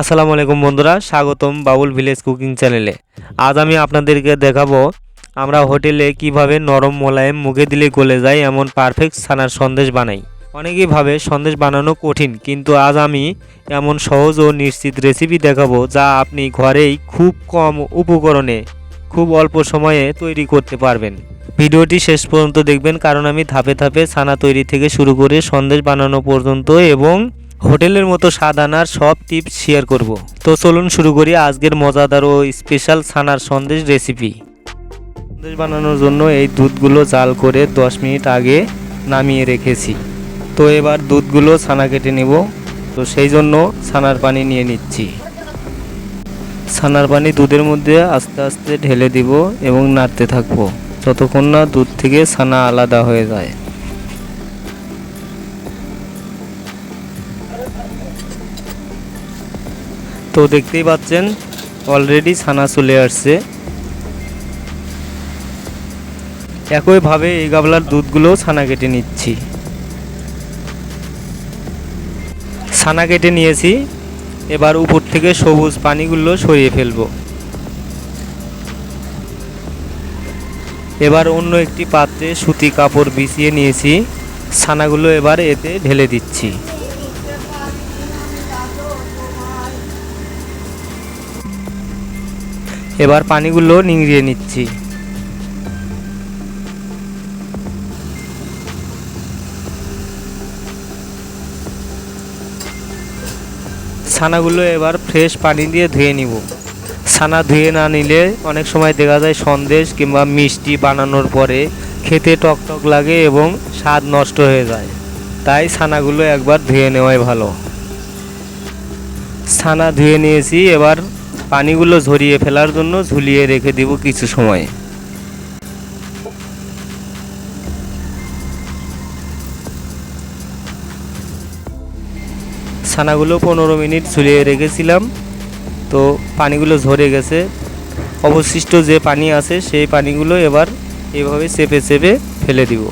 আসসালামু আলাইকুম বন্ধুরা, স্বাগতম বাবুল ভিলেজ কুকিং চ্যানেলে। আজ আমি আপনাদেরকে দেখাবো আমরা হোটেলে কীভাবে নরম মোলায়েম মুখে দিলে গলে যায় এমন পারফেক্ট ছানার সন্দেশ বানাই। অনেকেই ভাবে সন্দেশ বানানো কঠিন, কিন্তু আজ আমি এমন সহজ ও নিশ্চিত রেসিপি দেখাবো যা আপনি ঘরেই খুব কম উপকরণে খুব অল্প সময়ে তৈরি করতে পারবেন। ভিডিওটি শেষ পর্যন্ত দেখবেন, কারণ আমি ধাপে ধাপে ছানা তৈরি থেকে শুরু করে সন্দেশ বানানো পর্যন্ত এবং হোটেলের মতো স্বাদ আনার সব টিপস শেয়ার করব। তো চলুন শুরু করি আজকের মজাদার ও স্পেশাল ছানার সন্দেশ রেসিপি সন্দেশ বানানোর জন্য এই দুধগুলো জাল করে 10 মিনিট আগে নামিয়ে রেখেছি। তো এবার দুধগুলো ছানা কেটে নেব। তো সেই জন্য ছানার পানি নিয়ে নিচ্ছি। ছানার পানি দুধের মধ্যে আস্তে আস্তে ঢেলে দিব এবং নাড়তে থাকব। যতক্ষণ না দুধ থেকে ছানা আলাদা হয়ে যায়। তো দেখতেই পাচ্ছেন অলরেডি ছানা চলে আসছে। একইভাবে এই গাবলার দুধগুলো ছানা কেটে নিচ্ছি। ছানা কেটে নিয়েছি, এবার উপর থেকে সবুজ পানিগুলো সরিয়ে ফেলব। এবার অন্য একটি পাত্রে সুতি কাপড় বিছিয়ে নিয়েছি, ছানাগুলো এবার এতে ঢেলে দিচ্ছি। এবার পানিগুলো নিংড়িয়ে নিচ্ছি। ছানাগুলো এবার ফ্রেশ পানি দিয়ে ধুয়ে নিব। ছানা ধুয়ে না নিলে অনেক সময় দেখা যায় সন্দেশ কিংবা মিষ্টি বানানোর পরে খেতে টক টক লাগে এবং স্বাদ নষ্ট হয়ে যায়। তাই ছানাগুলো একবার ধুয়ে নেওয়াই ভালো। ছানা ধুয়ে নিয়েছি, এবার পানিগুলো ঝরিয়ে ফেলার জন্য ঝুলিয়ে রেখে দিব কিছু সময়। ছানাগুলো পনেরো মিনিট ঝুলিয়ে রেখেছিলাম। তো পানিগুলো ঝরে গেছে। অবশিষ্ট যে পানি আছে, সেই পানিগুলো এবার এভাবে চেপে চেপে ফেলে দিব।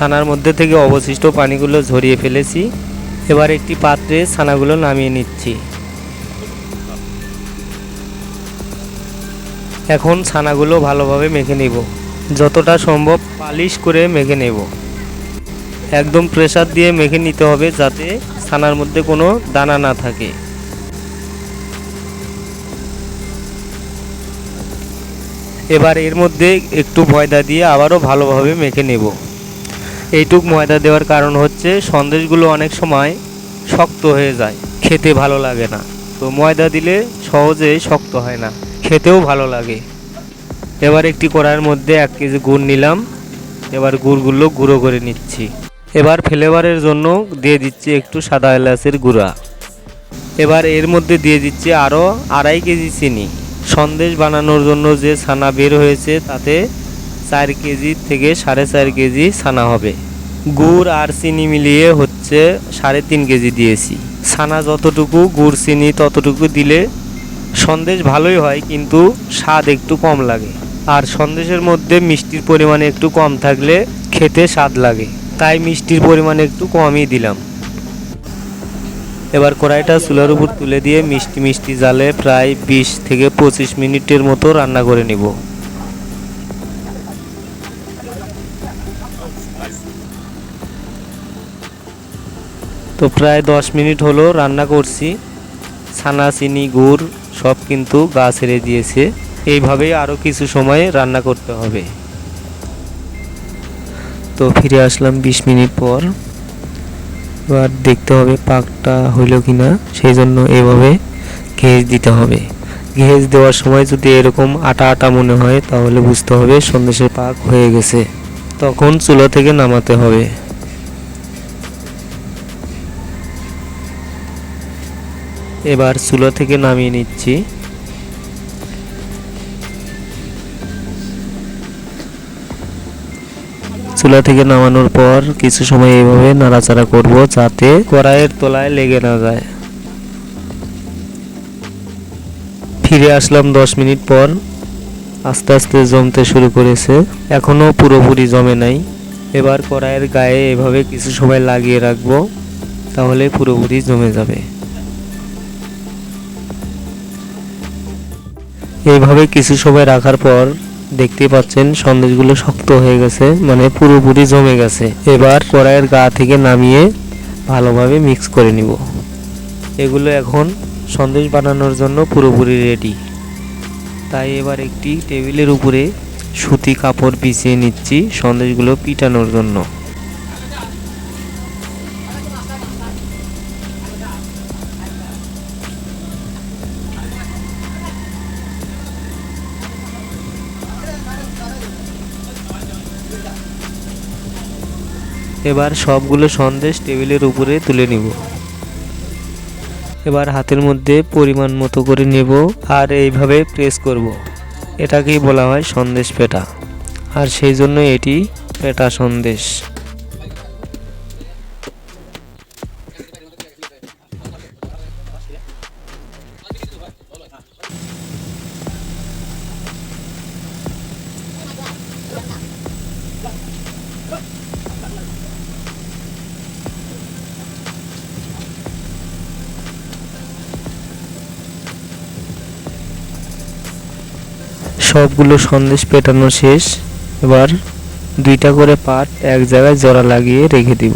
ছানার মধ্যে থেকে অবশিষ্ট পানিগুলো ঝরিয়ে ফেলেছি। এবার একটি পাত্রে ছানাগুলো নামিয়ে নিচ্ছি। এখন ছানাগুলো ভালোভাবে মেখে নেব। যতটা সম্ভব পালিশ করে মেখে নেব। একদম প্রেসার দিয়ে মেখে নিতে হবে যাতে ছানার মধ্যে কোনো দানা না থাকে। এবার এর মধ্যে একটু ময়দা দিয়ে আবারও ভালোভাবে মেখে নেব। এইটুক ময়দা দেওয়ার কারণ হচ্ছে সন্দেশগুলো অনেক সময় শক্ত হয়ে যায়। খেতে ভালো লাগে না। তো ময়দা দিলে সহজে শক্ত হয় না। খেতেও ভালো লাগে। এবার একটি কড়াইয়ের মধ্যে এক কেজি গুড় নিলাম। এবার গুড়গুলো গুঁড়ো করে নিচ্ছি। এবার ফ্লেভারের জন্য দিয়ে দিচ্ছি একটু সাদা এলাচের গুঁড়া। এবার এর মধ্যে দিয়ে দিচ্ছি আরও আড়াই কেজি চিনি। সন্দেশ বানানোর জন্য যে ছানা বের হয়েছে তাতে চার কেজি থেকে সাড়ে চার কেজি ছানা হবে। গুড় আর চিনি মিলিয়ে হচ্ছে সাড়ে তিন কেজি দিয়েছি। ছানা যতটুকু, গুড়, চিনি ততটুকু দিলে সন্দেশ ভালোই হয়, কিন্তু স্বাদ একটু কম লাগে। আর সন্দেশের মধ্যে মিষ্টির পরিমাণ একটু কম থাকলে খেতে স্বাদ লাগে। তাই মিষ্টির পরিমাণ একটু কমই দিলাম। এবার কড়াইটা চুলার উপর তুলে দিয়ে মিষ্টি মিষ্টি জালে প্রায় বিশ থেকে পঁচিশ মিনিটের মতো রান্না করে নিব। তো প্রায় দশ মিনিট হলো রান্না করছি। ছানা, চিনি, গুড় সব কিন্তু গা ছেড়ে দিয়েছে। এইভাবেই আরও কিছু সময় রান্না করতে হবে। তো ফিরে আসলাম বিশ মিনিট পর। এবার দেখতে হবে পাকটা হইল কি না সেই জন্য এভাবে ঘেজ দিতে হবে। ঘেজ দেওয়ার সময় যদি এরকম আটা আটা মনে হয়, তাহলে বুঝতে হবে সন্দেশের পাক হয়ে গেছে। তখন চুলা থেকে নামাতে হবে। এবার চুলা থেকে নামিয়ে নিচ্ছি। চুলা থেকে নামানোর পর কিছু সময় এইভাবে নাড়াচাড়া করব যাতে কড়াইয়ের তলায় লেগে না যায়। ফিরে আসলাম দশ মিনিট পর। আস্তে আস্তে জমতে শুরু করেছে। এখনও পুরোপুরি জমে নাই। এবার কড়াইয়ের গায়ে এভাবে কিছু সময় লাগিয়ে রাখব, তাহলে পুরোপুরি জমে যাবে। এইভাবে কিছু সময় রাখার পর দেখতে পাচ্ছেন সন্দেশগুলো শক্ত হয়ে গেছে মানে পুরোপুরি জমে গেছে। এবার কড়াইয়ের গা থেকে নামিয়ে ভালোভাবে মিক্স করে নিব। এগুলো এখন সন্দেশ বানানোর জন্য পুরোপুরি রেডি তাই এবার একটি টেবিলের উপরে সুতি কাপড় বিছিয়ে নিচ্ছি সন্দেশগুলো পিটানোর জন্য। এবার সবগুলো সন্দেশ টেবিলের উপরে তুলে নিব। এবার হাতের মধ্যে পরিমাণ মতো করে নেব আর এইভাবে প্রেস করব। এটাকেই বলা হয় সন্দেশ পেটা। আর সেই জন্য এটি পেটা সন্দেশ। সবগুলো সন্দেশ পেটানো শেষ। এবার দুইটা করে পাট এক জায়গায় জোড়া লাগিয়ে রেখে দিব।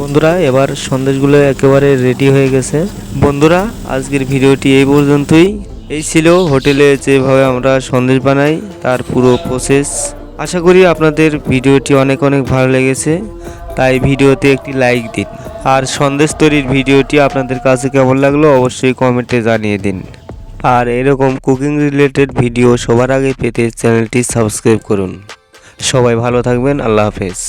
বন্ধুরা, এবার সন্দেশগুলো একেবারে রেডি হয়ে গেছে। বন্ধুরা, আজকের ভিডিওটি এই পর্যন্তই। এই ছিল হোটেলে যেভাবে আমরা সন্দেশ বানাই, তার পুরো প্রসেস আশা করি আপনাদের ভিডিওটি অনেক অনেক ভালো লেগেছে। তাই ভিডিওতে একটি লাইক দিন। আর সন্দেশ তৈরির ভিডিওটি আপনাদের কাছে কেমন লাগল অবশ্যই কমেন্টে জানিয়ে দিন। আর এরকম কুকিং রিলেটেড ভিডিও সবার আগে পেতে চ্যানেলটি সাবস্ক্রাইব করুন। সবাই ভালো থাকবেন, আল্লাহ হাফেজ।